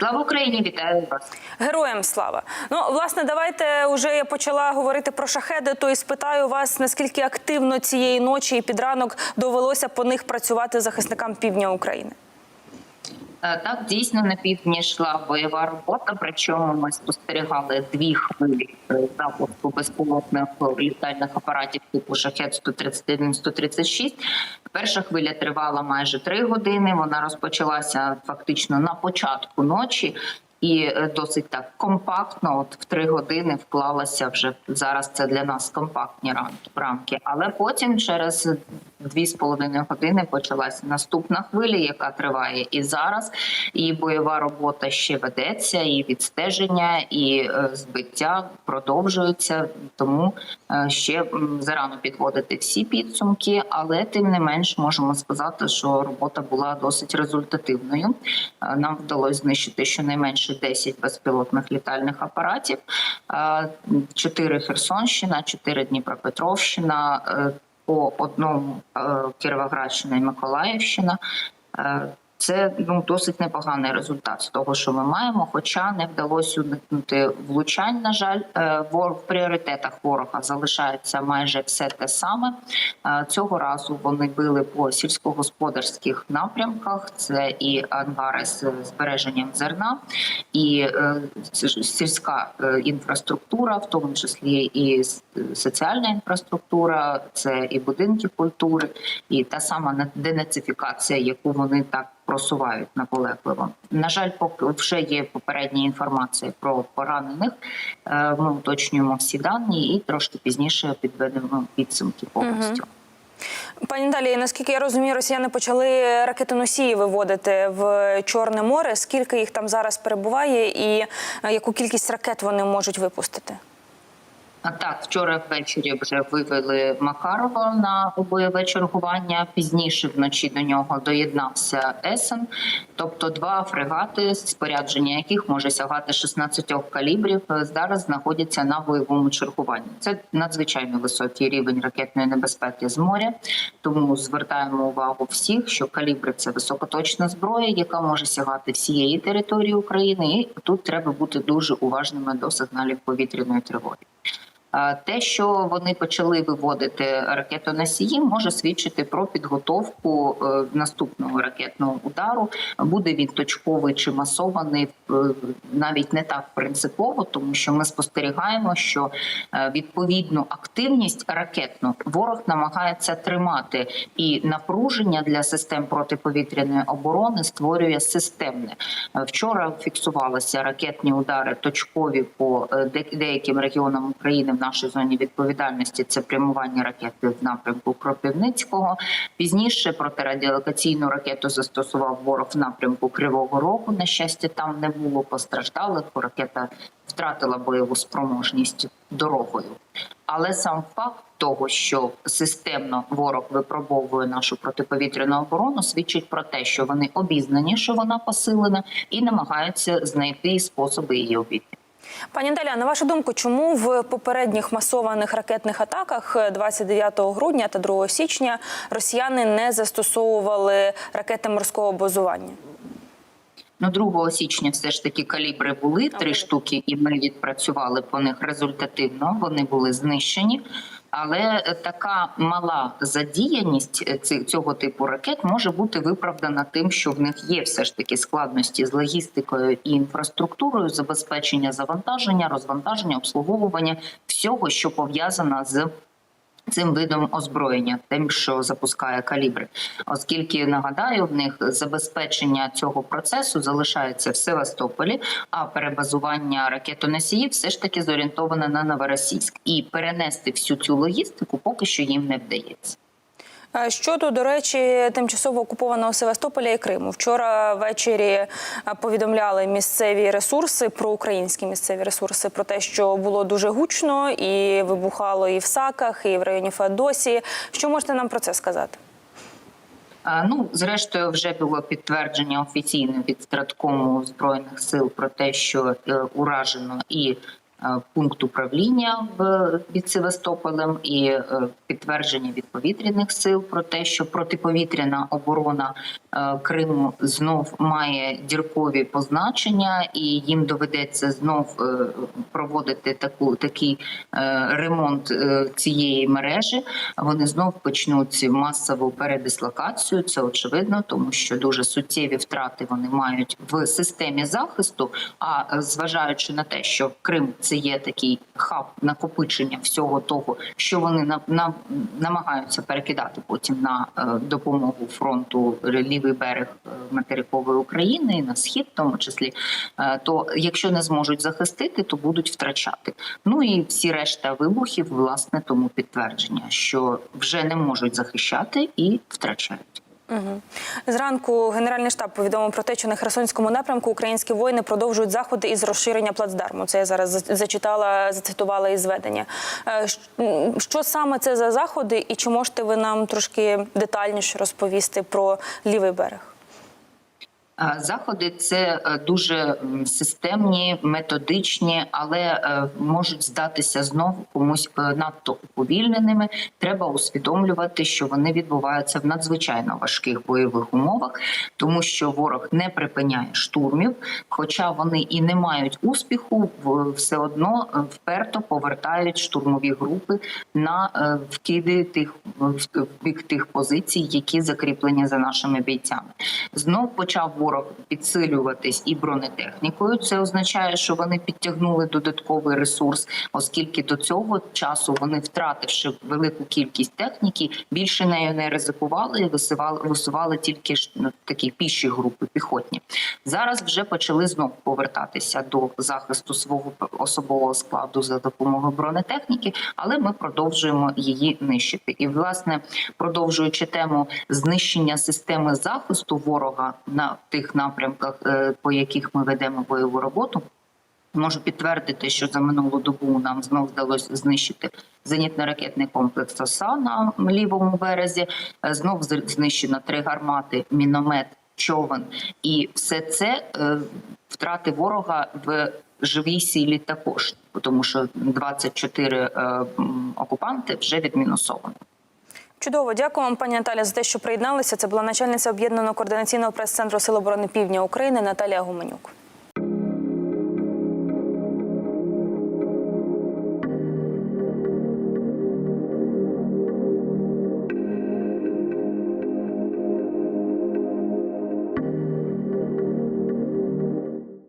Слава Україні! Вітаю вас! Героям слава. Ну, власне, давайте уже я почала говорити про шахеди. То і спитаю вас, наскільки активно цієї ночі і під ранок довелося по них працювати захисникам півдня України. Е, Так, дійсно на півдні йшла бойова робота. Причому ми спостерігали дві хвилі е, запуску безпілотних літальних апаратів типу шахет 131-136. Перша хвиля тривала майже три години. Вона розпочалася фактично на початку ночі. І е, досить так компактно, от в три години вклалася вже зараз. Це для нас компактні рамки. Але потім, через дві з половиною години, почалася наступна хвиля, яка триває і зараз. І бойова робота ще ведеться, і відстеження, і е, збиття продовжуються. Тому е, ще зарано підводити всі підсумки, але тим не менш можемо сказати, що робота була досить результативною. Е, Нам вдалося знищити щонайменше 10 безпілотних літальних апаратів, 4 Херсонщина, 4 Дніпропетровщина, по одному е, Кіровоградщина і Миколаївщина. Це ну досить непоганий результат з того, що ми маємо. Хоча не вдалося уникнути влучань. На жаль, Е, в пріоритетах ворога залишається майже все те саме. Е, Цього разу вони били по сільськогосподарських напрямках. Це і ангари з збереженням зерна, і е, сільська інфраструктура, в тому числі і соціальна інфраструктура, це і будинки культури, і та сама на- денацифікація, яку вони так просувають наполегливо. На жаль, поки вже є попередня інформація про поранених. Е, Ми уточнюємо всі дані і трошки пізніше підведемо підсумки повністю. Пані Наталії, наскільки я розумію, росіяни почали ракетоносії виводити в Чорне море. Скільки їх там зараз перебуває, і е, яку кількість ракет вони можуть випустити? Так, вчора ввечері вже вивели Макарова на бойове чергування. Пізніше вночі до нього доєднався Есен, тобто два фрегати, спорядження яких може сягати 16 калібрів. е, Зараз знаходяться на бойовому чергуванні. Це надзвичайно високий рівень ракетної небезпеки з моря. Тому звертаємо увагу всіх, що калібри це високоточна зброя, яка може сягати всієї території України. І тут треба бути дуже уважними до сигналів повітряної тривоги. Те, що вони почали виводити ракетоносії, може свідчити про підготовку е, наступного ракетного удару. Буде він точковий чи масований, е, навіть не так принципово, тому що ми спостерігаємо, що е, відповідну активність ракетну ворог намагається тримати, і напруження для систем протиповітряної оборони створює системне. Вчора фіксувалися ракетні удари точкові по деяким регіонам України нашій зоні відповідальності. Це прямування ракети в напрямку Кропивницького. Пізніше протирадіолокаційну ракету застосував ворог в напрямку Кривого Рогу. На щастя, там не було постраждалих. бо Ракета втратила бойову спроможність дорогою. Але сам факт того, що системно ворог випробовує нашу протиповітряну оборону, свідчить про те, що вони обізнані, що вона посилена, і намагаються знайти способи її обійти. Пані Наталя, на вашу думку, чому в попередніх масованих ракетних атаках 29 грудня та 2 січня росіяни не застосовували ракети морського базування? Ну, 2 січня все ж таки калібри були три штуки, і ми відпрацювали по них результативно. Вони були знищені. Але е, така мала задіяність е, цього типу ракет може бути виправдана тим, що в них є все ж таки складності з логістикою і інфраструктурою, забезпечення завантаження, розвантаження, обслуговування всього, що пов'язано з цим видом озброєння, тим, що запускає калібри, оскільки нагадаю, в них забезпечення цього процесу залишається в Севастополі, а перебазування ракетоносіїв все ж таки зорієнтоване на Новоросійськ, і перенести всю цю логістику поки що їм не вдається. Е, Щодо, до речі, тимчасово окупованого Севастополя і Криму. Вчора ввечері е, повідомляли місцеві ресурси про українські місцеві ресурси про те, що було дуже гучно і вибухало і в Саках, і в районі Феодосії. Що можете нам про це сказати? Ну, зрештою, вже було підтвердження офіційне від страткому збройних сил про те, що е, уражено і пункт управління в під Севастополем, і е, підтвердження від повітряних сил про те, що протиповітряна оборона е, Криму знов має діркові позначення, і їм доведеться знов е, проводити таку такий е, ремонт цієї мережі. Вони знов почнуть масову передислокацію. Це очевидно, тому що дуже суттєві втрати вони мають в системі захисту. А зважаючи на те, що Крим це є такий хаб накопичення всього того, що вони на, на намагаються перекидати потім на допомогу фронту лівий берег е, материкової України і на схід, в тому числі, е, то якщо не зможуть захистити, то будуть втрачати. Ну і всі решта вибухів, власне, тому підтвердження, що вже не можуть захищати і втрачають. Зранку Генеральний штаб повідомив про те, що на Херсонському напрямку українські воїни продовжують заходи із розширення плацдарму. Це я зараз зачитала, зацитувала із зведення. Е, Що саме це за заходи, і чи можете ви нам трошки детальніше розповісти про лівий берег? Е, Заходи це е, дуже системні, методичні, але е, можуть здатися знову комусь надто уповільненими. Треба усвідомлювати, що вони відбуваються в надзвичайно важких бойових умовах, тому що ворог не припиняє штурмів, хоча вони і не мають успіху, все одно вперто повертають штурмові групи на вкиди тих в бік тих позицій, які закріплені за нашими бійцями. Знов почав ворог підсилюватись і бронетехнікою. Це означає, що вони підтягнули додатковий ресурс, оскільки до цього часу вони, втративши велику кількість техніки, більше нею не ризикували і висували, висували тільки ну, такі піші групи піхотні. Зараз вже почали знов повертатися до захисту свого особового складу за допомогою бронетехніки, але ми продовжуємо її нищити. І власне продовжуючи тему знищення системи захисту ворога на тих напрямках, е, по яких ми ведемо бойову роботу. Можу підтвердити, що за минулу добу нам знов вдалося знищити зенітно-ракетний комплекс ОСА на лівому березі. Е, Знов знищено три гармати, міномет, човен, і все це е, втрати ворога в живій силі також, тому що 24 е, окупанти вже відмінусовано. Чудово, дякую вам, пані Наталя, за те, що приєдналися. Це була начальниця об'єднаного координаційного прес-центру Сил оборони Півдня України Наталія Гуменюк.